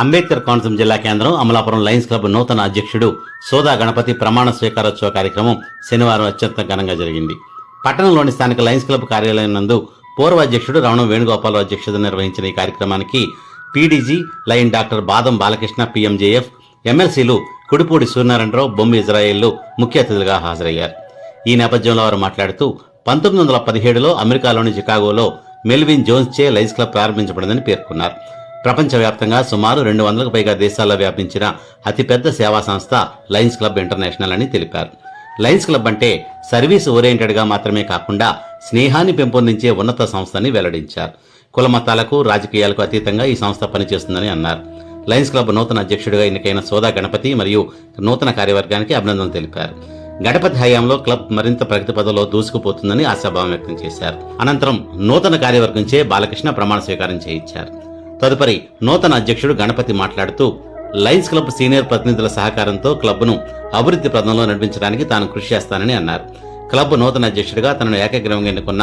అంబేద్కర్ కోనసీమ జిల్లా కేంద్రం Amalapuram Lions club నూతన అధ్యక్షుడు సోదా గణపతి ప్రమాణ స్వీకారోత్సవ కార్యక్రమం శనివారం అత్యంత ఘనంగా జరిగింది. పట్టణంలోని స్థానిక లయన్స్ క్లబ్ కార్యాలయం నందు పూర్వ అధ్యక్షుడు రమణ వేణుగోపాలరావు అధ్యక్షత నిర్వహించిన ఈ కార్యక్రమానికి పీడీజీ లయన్ డాక్టర్ బాదం బాలకృష్ణ పీఎంజేఎఫ్ ఎమ్మెల్సీలు కుడిపూడి సూర్యనారాయణరావు బొమ్మ ఇజ్రాయేళ్ళు ముఖ్య అతిథులుగా హాజరయ్యారు. ఈ నేపథ్యంలో వారు మాట్లాడుతూ పంతొమ్మిది వందల పదిహేడులో అమెరికాలోని చికాగోలో మెల్విన్ జోన్స్ చే లయన్స్ క్లబ్ ప్రారంభించబడిందని పేర్కొన్నారు. ప్రపంచవ్యాప్తంగా సుమారు రెండు వందలకు పైగా దేశాల్లో వ్యాపించిన అతిపెద్ద సేవా సంస్థ లయన్స్ క్లబ్ ఇంటర్నేషనల్ అని తెలిపారు. లయన్స్ క్లబ్ అంటే సర్వీస్ ఓరియంటెడ్గా మాత్రమే కాకుండా స్నేహాన్ని పెంపొందించే ఉన్నత సంస్థని వెల్లడించారు. కులమతాలకు రాజకీయాలకు అతీతంగా ఈ సంస్థ పనిచేస్తుందని అన్నారు. లయన్స్ క్లబ్ నూతన అధ్యక్షుడిగా ఎన్నికైన సోదా గణపతి మరియు నూతన కార్యవర్గానికి అభినందనలు తెలిపారు. గణపతి హయాంలో క్లబ్ మరింత ప్రగతి పదంలో దూసుకుపోతుందని ఆశాభావం వ్యక్తం చేశారు. అనంతరం నూతన కార్యవర్గంచే బాలకృష్ణ ప్రమాణ స్వీకారం చేయించారు. తదుపరి నూతన అధ్యక్షుడు గణపతి మాట్లాడుతూ లయన్స్ క్లబ్ సీనియర్ ప్రతినిధుల సహకారంతో క్లబ్ను అభివృద్ధి పదంలో నడిపించడానికి తాను కృషి చేస్తానని అన్నారు. క్లబ్ నూతన అధ్యక్షుడిగా తనను ఏకగ్రీవంగా ఎన్నుకున్న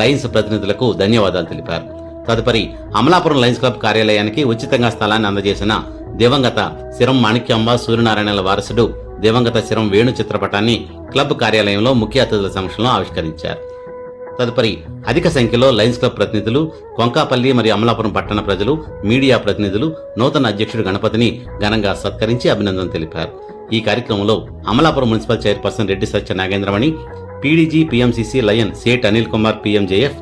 లయన్స్ ప్రతినిధులకు ధన్యవాదాలు తెలిపారు. తదుపరి అమలాపురం లయన్స్ క్లబ్ కార్యాలయానికి ఉచితంగా స్థలాన్ని అందజేసిన దివంగత శిరం మాణిక్యాంబ సూర్యనారాయణల వారసుడు దివంగత శిరం వేణు చిత్రపటాన్ని క్లబ్ కార్యాలయంలో ముఖ్య అతిథుల సమక్షంలో ఆవిష్కరించారు. తదుపరి అధిక సంఖ్యలో లయన్స్ క్లబ్ ప్రతినిధులు కొంకాపల్లి మరియు అమలాపురం పట్టణ ప్రజలు మీడియా ప్రతినిధులు నూతన అధ్యక్షుడు గణపతిని ఘనంగా సత్కరించి అభినందన తెలిపారు. ఈ కార్యక్రమంలో Amalapuram municipal chairperson Reddy Satya Nagendramani PDG PMCC lion Seth Anil Kumar PMJF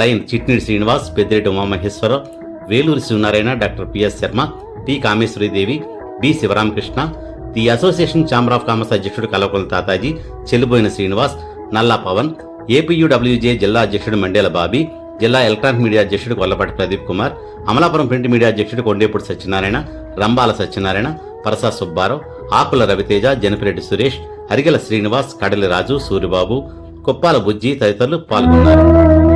lion Chitnidi Srinivas Peddireddy Umamaheswararao Veluri Sivanarayana doctor PS Sharma P Kameswaridevi B Sivaramakrishna the association chamber of commerce అధ్యక్షుడు కలవకుల తాతాజీ చెల్లిబోయిన శ్రీనివాస్ నల్లా Pawan APUWJ జిల్లా అధ్యక్షుడు Mandela Bobby జిల్లా electronic media అధ్యక్షుడు Kollapati Pradeep Kumar Amalapuram print media అధ్యక్షుడు కొండేపూడి సత్యనారాయణ రంబాల సత్యనారాయణ పరసా సుబ్బారావు ఆకుల రవితేజ జనపిరెడ్డి సురేష్ హరిగల శ్రీనివాస్ కడలి రాజు సూరిబాబు కుప్పాల బుజ్జి తదితరులు పాల్గొన్నారు.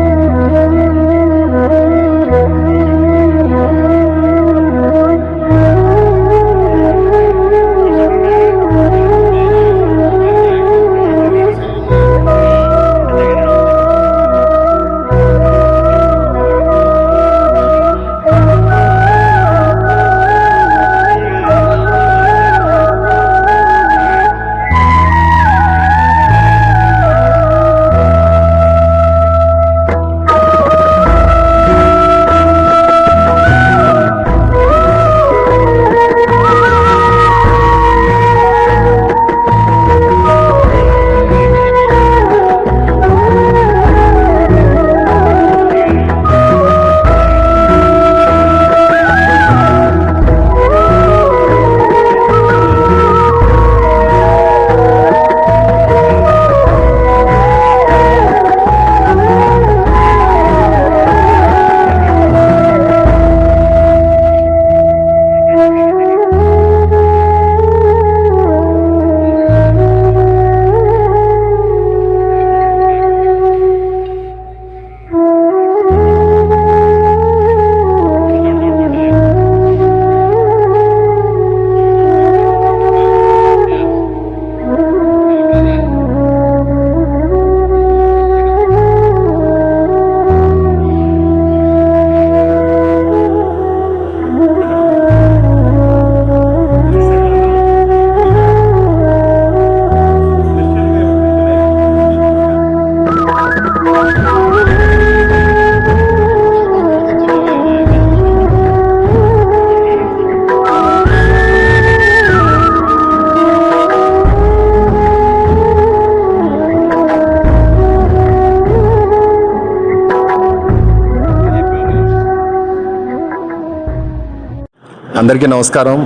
అందరికీ నమస్కారం.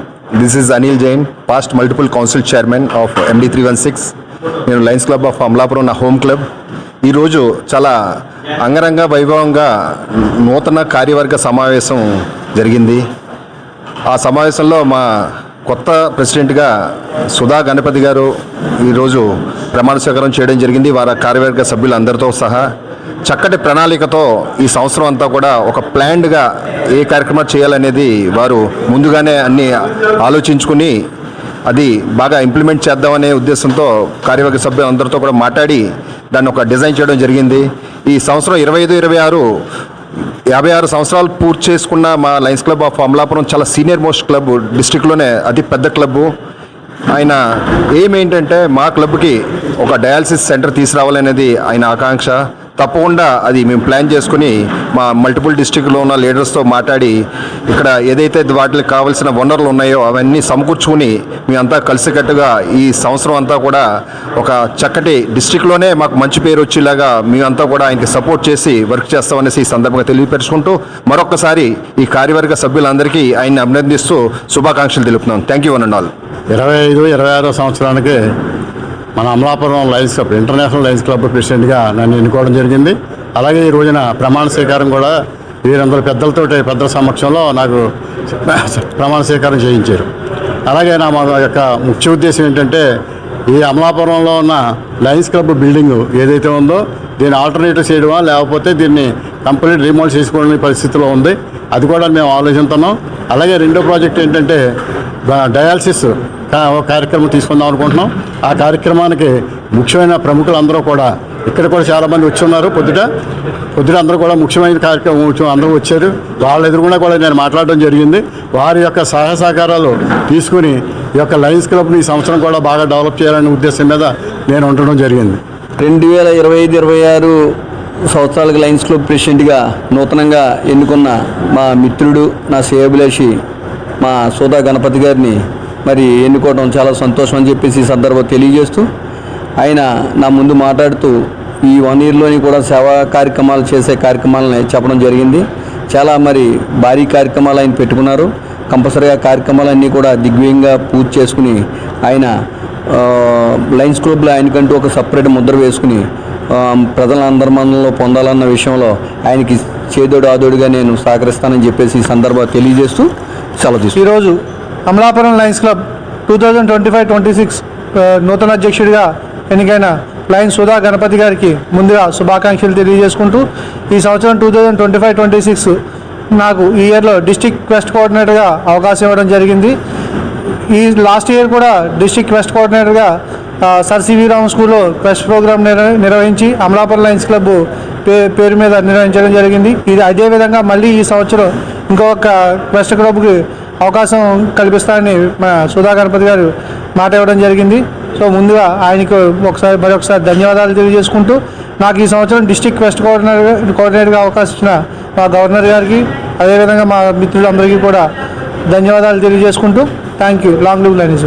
This is Anil Jain past multiple council chairman of MD three one six నేను లయన్స్ క్లబ్ ఆఫ్ అమలాపురం నా హోమ్ క్లబ్ ఈరోజు చాలా అంగరంగ వైభవంగా నూతన కార్యవర్గ సమావేశం జరిగింది. ఆ సమావేశంలో మా కొత్త ప్రెసిడెంట్గా సుధా గణపతి గారు ఈరోజు ప్రమాణ స్వీకారం చేయడం జరిగింది. వారి కార్యవర్గ సభ్యులందరితో సహా చక్కటి ప్రణాళికతో ఈ సంవత్సరం అంతా కూడా ఒక ప్లాన్డ్గా ఏ కార్యక్రమం చేయాలనేది వారు ముందుగానే అన్ని ఆలోచించుకుని అది బాగా ఇంప్లిమెంట్ చేద్దామనే ఉద్దేశంతో కార్యవర్గ సభ్యులందరితో కూడా మాట్లాడి దాన్ని ఒక డిజైన్ చేయడం జరిగింది. ఈ సంవత్సరం ఇరవై ఐదు ఇరవై ఆరు యాభై ఆరు సంవత్సరాలు పూర్తి చేసుకున్న మా లయన్స్ క్లబ్ ఆఫ్ అమలాపురం చాలా సీనియర్ మోస్ట్ క్లబ్ డిస్టిక్లోనే అతి పెద్ద క్లబ్బు ఆయన ఏమేంటంటే మా క్లబ్కి ఒక డయాలసిస్ సెంటర్ తీసుకురావాలనేది ఆయన ఆకాంక్ష. తప్పకుండా అది మేము ప్లాన్ చేసుకుని మా మల్టిపుల్ డిస్టిక్లో ఉన్న లీడర్స్తో మాట్లాడి ఇక్కడ ఏదైతే వాటికి కావాల్సిన వనరులు ఉన్నాయో అవన్నీ సమకూర్చుకుని మేమంతా కలిసికట్టుగా ఈ సంవత్సరం అంతా కూడా ఒక చక్కటి డిస్టిక్లోనే మాకు మంచి పేరు వచ్చేలాగా మేమంతా కూడా ఆయనకి సపోర్ట్ చేసి వర్క్ చేస్తామనేసి ఈ సందర్భంగా తెలియపరుచుకుంటూ మరొకసారి ఈ కార్యవర్గ సభ్యులందరికీ ఆయన్ని అభినందిస్తూ శుభాకాంక్షలు తెలుపుతున్నాం. Thank you one and all ఇరవై ఐదు ఇరవై ఆరో సంవత్సరానికి మన Amalapuram Lions Club international Lions Club ప్రెసిడెంట్గా నన్ను ఎన్నుకోవడం జరిగింది. అలాగే ఈ రోజున ప్రమాణ స్వీకారం కూడా వీరందరూ పెద్దలతోటి పెద్దల సమక్షంలో నాకు ప్రమాణ స్వీకారం చేయించారు. అలాగే నా మా యొక్క ముఖ్య ఉద్దేశం ఏంటంటే ఈ అమలాపురంలో ఉన్న లయన్స్ క్లబ్ బిల్డింగ్ ఏదైతే ఉందో దీన్ని ఆల్టర్నేటివ్ చేయడమా లేకపోతే దీన్ని కంప్లీట్ రిమోట్ చేసుకోవడం పరిస్థితిలో ఉంది. అది కూడా మేము ఆలోచిస్తున్నాం. అలాగే రెండో ప్రాజెక్ట్ ఏంటంటే డయాలసిస్ ఒక కార్యక్రమం తీసుకుందాం అనుకుంటున్నాం. ఆ కార్యక్రమానికి ముఖ్యమైన ప్రముఖులందరూ కూడా ఇక్కడ కూడా చాలామంది వచ్చి ఉన్నారు పొద్దుట. పొద్దుట అందరూ కూడా ముఖ్యమైన కార్యక్రమం అందరూ వచ్చారు. వాళ్ళ ఎదురుగుండా కూడా నేను మాట్లాడడం జరిగింది. వారి యొక్క సహాయ సహకారాలు తీసుకుని ఈ యొక్క లయన్స్ క్లబ్ని ఈ సంవత్సరం కూడా బాగా డెవలప్ చేయాలనే ఉద్దేశం మీద నేను ఉండడం జరిగింది. రెండు వేల ఇరవై ఐదు ఇరవై ఆరు సంవత్సరాలకు లయన్స్ క్లబ్ ప్రెసిడెంట్గా నూతనంగా ఎన్నుకున్న మా మిత్రుడు నా శ్రేయభిలాషి మా సోదా గణపతి గారిని మరి ఎన్నుకోవడం చాలా సంతోషం అని చెప్పేసి సందర్భం తెలియజేస్తూ ఆయన నా ముందు మాట్లాడుతూ ఈ వన్ ఇయర్లోని కూడా సేవా కార్యక్రమాలు చేసే కార్యక్రమాలని చెప్పడం జరిగింది చాలా మరి భారీ కార్యక్రమాలు ఆయన పెట్టుకున్నారు కంపల్సరీగా కార్యక్రమాలన్నీ కూడా దిగ్విజయంగా పూర్తి చేసుకుని ఆయన ఆ, లయన్స్ క్లబ్లో ఆయనకంటూ ఒక సపరేట్ ముద్ర వేసుకుని ప్రజల అందర్మానంలో పొందాలన్న విషయంలో ఆయనకి చేదోడు ఆదోడుగా నేను సహకరిస్తానని చెప్పేసి ఈ సందర్భ తెలియజేస్తూ సెలవు తీసుకుంటాను. ఈరోజు Amalapuram Lions Club two thousand twenty five twenty six నూతన అధ్యక్షుడిగా ఎన్నికైన లయన్స్ సుధా గణపతి గారికి ముందుగా శుభాకాంక్షలు తెలియజేసుకుంటూ ఈ సంవత్సరం two thousand twenty five twenty six నాకు ఈ ఇయర్లో డిస్టిక్ క్వెస్ట్ కోఆర్డినేటర్గా అవకాశం ఇవ్వడం జరిగింది. ఈ లాస్ట్ ఇయర్ కూడా డిస్టిక్ క్వెస్ట్ కోఆర్డినేటర్గా సర్ సివి రామ్ స్కూల్లో క్వెస్ట్ ప్రోగ్రామ్ నిర్వ- నిర్వహించి అమలాపురం లయన్స్ క్లబ్ పే పేరు మీద నిర్వహించడం జరిగింది. ఇది అదే విధంగా మళ్ళీ ఈ సంవత్సరం ఇంకొక క్వెస్ట్ క్లబ్కి అవకాశం కల్పిస్తారని మా సుధా గణపతి గారు మాట ఇవ్వడం జరిగింది. సో ముందుగా ఆయనకు ఒకసారి మరొకసారి ధన్యవాదాలు తెలియజేసుకుంటూ నాకు ఈ సంవత్సరం డిస్టిక్ వెస్ట్ కోఆర్డినేటర్ కోఆర్డినేటర్గా అవకాశం ఇచ్చిన మా గవర్నర్ గారికి అదేవిధంగా మా మిత్రులందరికీ కూడా ధన్యవాదాలు తెలియజేసుకుంటూ thank you. Long live Lions